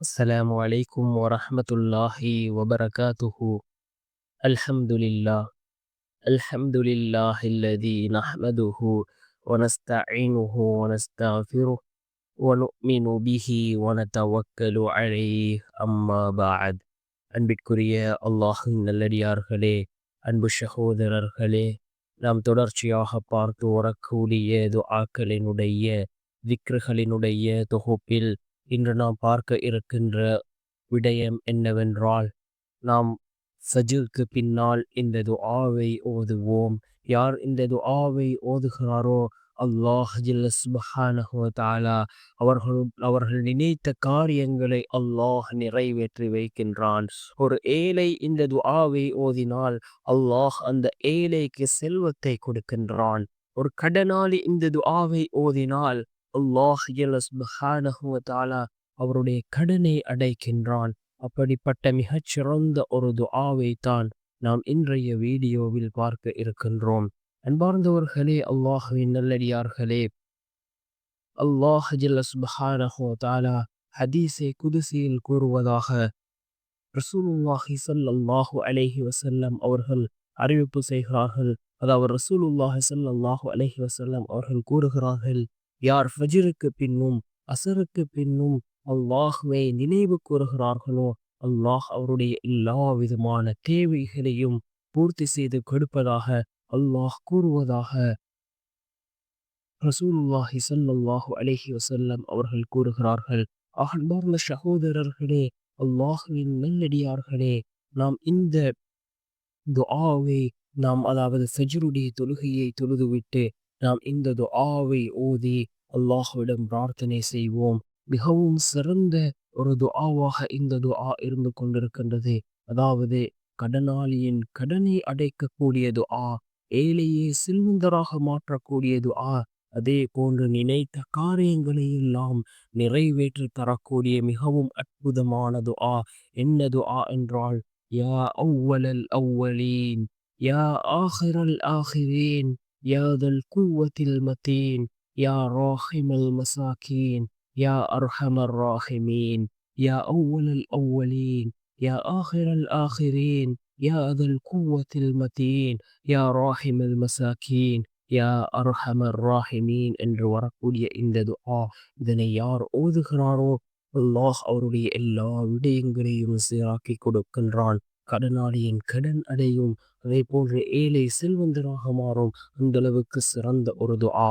السلام عليكم ورحمة الله وبركاته الحمد لله الحمد لله الذي نحمده ونستعينه ونستغفره ونؤمن به ونتوكل عليه أما بعد அன்பிற்குரிய அல்லாஹின் நல்லடியார்களே அன்பு சகோதரர்களே நாம் தொடர்ச்சியாக பார்த்து வரக்கூடிய துஆக்களினுடைய விக்ருகளினுடைய தொகுப்பில் இன்று நாம் பார்க்க இருக்கின்ற விடயம் என்னவென்றால் நாம் சஜிற்கு பின்னால் இந்த துஆவை ஓதுவோம். யார் இந்த துஆவை ஓதுகிறாரோ அல்லாஹ் தாலா அவர்கள் அவர்கள் நினைத்த காரியங்களை அல்லாஹ் நிறைவேற்றி வைக்கின்றான். ஒரு ஏழை இந்த துஆவை ஓதினால் அல்லாஹ் அந்த ஏழைக்கு செல்வத்தை கொடுக்கின்றான். ஒரு கடனாளி இந்த துஆவை ஓதினால் அல்லாஹ் தாலா அவருடைய கடனை அடைக்கின்றான். அப்படிப்பட்ட மிகச்சிறந்த ஒரு துஆவை தான் நாம் இன்றைய வீடியோவில் பார்க்க இருக்கின்றோம். அன்பார்ந்தவர்களே அல்லாஹுவின் நல்லடியார்களே அல்லாஹ் ஜல்லஸ்பஹானஹோ தாலா ஹதீசை குதிசியில் கூறுவதாக ரசூலுல்லாஹி சல்லாஹூ அலேஹி வசல்லம் அவர்கள் அறிவிப்பு செய்கிறார்கள். அதாவது ரசூலுல்லாஹி சல்லாஹூ அலேஹி வசல்லம் அவர்கள் கூறுகிறார்கள் யார் ஃபஜிருக்கு பின்னும் அசருக்கு பின்னும் அல்லாஹுவை நினைவு கூறுகிறார்களோ அல்லாஹ் அவருடைய எல்லா விதமான தேவைகளையும் பூர்த்தி செய்து கொடுப்பதாக அல்லாஹ் கூறுவதாக ரசூலுல்லாஹி சல்லாஹு அலஹி வசல்லம் அவர்கள் கூறுகிறார்கள். அன்பார்ந்த சகோதரர்களே அல்லாஹுவின் நல்லடியார்களே நாம் இந்த துஆவை நாம் அதாவது ஃபஜ்ருடைய தொழுகையை தொழுதுவிட்டு நாம் இந்த துஆவை ஓதி அல்லாஹுவிடம் பிரார்த்தனை செய்வோம். மிகவும் சிறந்த ஒரு துஆவாக இந்த துஆ இருந்து கொண்டிருக்கின்றது. அதாவது கடனாளியின் கடனை அடைக்கக்கூடிய துஆ ஏழையே செல்வந்தராக மாற்றக்கூடிய துஆ அதே போன்று நினைத்த காரியங்களை எல்லாம் நிறைவேற்றி தரக்கூடிய மிகவும் அற்புதமான துஆ. என்ன துஆ என்றால் யா அவ்வலல் அவ்வலீன் யா ஆஹிரல் ஆஹிரேன். யா தல் குவத்தில் மத்தீன் யா ராஹிமல் மசாக்கீன் يا أرحم الراحمين يا أول الأولين يا آخر الآخرين يا ذا القوة المتين يا راحم المساكين யா அர்ஹமர் ராஹிமீன் என்று வரக்கூடிய இந்த துஆ இதனை யார் ஓதுகிறாரோ அல்லாஹ் அவருடைய எல்லா விடயங்களையும் சீராக்கி கொடுக்கின்றான் கடனாளியின் கடன் அடையும். அதே போன்று ஏழை செல்வந்தராக மாறும். அந்த அளவுக்கு சிறந்த ஒரு துஆ.